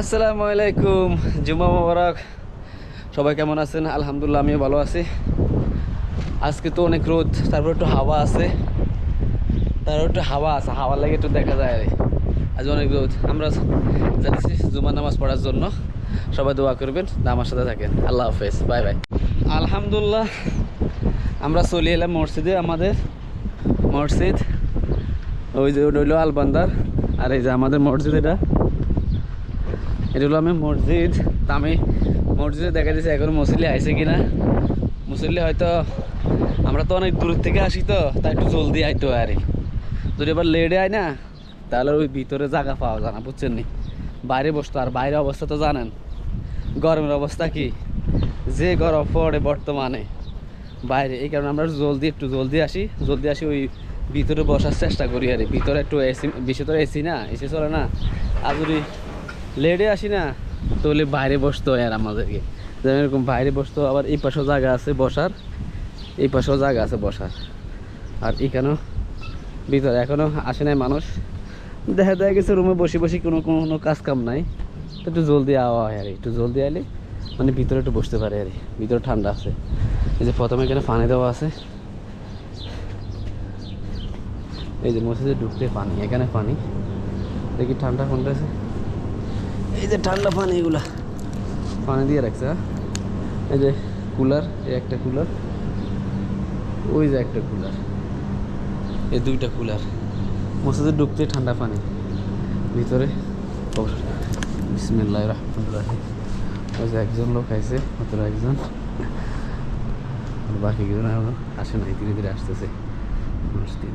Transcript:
আসসালামু আলাইকুম জুমা মোবারক। সবাই কেমন আছেন? আলহামদুলিল্লাহ, আমিও ভালো আছি। আজকে তো অনেক রোদ, তারপর একটু হাওয়া আছে। তারপর একটু হাওয়া আছে, হাওয়ার লাগে একটু দেখা যায় আর আজ অনেক রোদ। আমরা যাচ্ছি জুমা নামাজ পড়ার জন্য। সবাই দোয়া করবেন আমার সাথে থাকেন। আল্লাহ হাফেজ, বাই বাই। আলহামদুলিল্লাহ, আমরা চলে এলাম মসজিদে, আমাদের মসজিদ। ওই যে হইল আলবান্দার, আর এই যে আমাদের মসজিদ এটা। এটা হলো আমি মসজিদ। তা আমি মসজিদে দেখা দিয়েছি এখন মুসল্লি আইছে কিনা। মুসল্লি হয়তো আমরা তো অনেক দূর থেকে আসি তো তাই একটু জলদি আইতো আর যদি এবার লেটে আয় না, তাহলে ওই ভিতরে জায়গা পাওয়া যায় না, বুঝছেন নি? বাইরে বসতো, আর বাইরে অবস্থা তো জানেন। গরমের অবস্থা কি? যে গরম পড়ে বর্তমানে। বাইরে, এই কারণে আমরা জলদি একটু জলদি আসি জলদি আসি ওই ভিতরে বসার চেষ্টা করি আর ভিতরে একটু এসি বেশি তো এসি না এসি চলে না। আর যদি লেটে আসি না। তাহলে বাইরে বসতে হয় আর আমাদেরকে। যেমন এরকম বাইরে বসতো, আবার এই পাশেও জায়গা আছে বসার। এই পাশেও জায়গা আছে বসার। আর এখানেও ভিতরে এখনও আসে নাই মানুষ। দেখা দেখা গেছে রুমে বসে বসে কোনো কোনো কাজ কাম নাই। তো একটু জলদি আওয়া হয় আর একটু জলদি আইলে মানে ভিতরে একটু বসতে পারে আর ভিতরে ঠান্ডা আছে। এই যে প্রথমে এখানে পানি দেওয়া আছে। এই যে মসজিদে ঢুকতে পানি, এখানে পানি। দেখি ঠান্ডা ঠান্ডা আছে এই যে ঠান্ডা পানি এগুলা। পানি দিয়ে রাখছে হ্যাঁ? এই যে কুলার, এই একটা কুলার, ওই যে একটা কুলার, এই দুইটা কুলার। মসজিদে ঢুকতে ঠান্ডা পানি। ভিতরে বিসমিল্লাহ রহমতুল্লাহ ওই যে একজন লোক আইছে, মাত্র একজন। বাকি এখন আসে নাই, ধীরে ধীরে আসতেছে। মানুষ তিন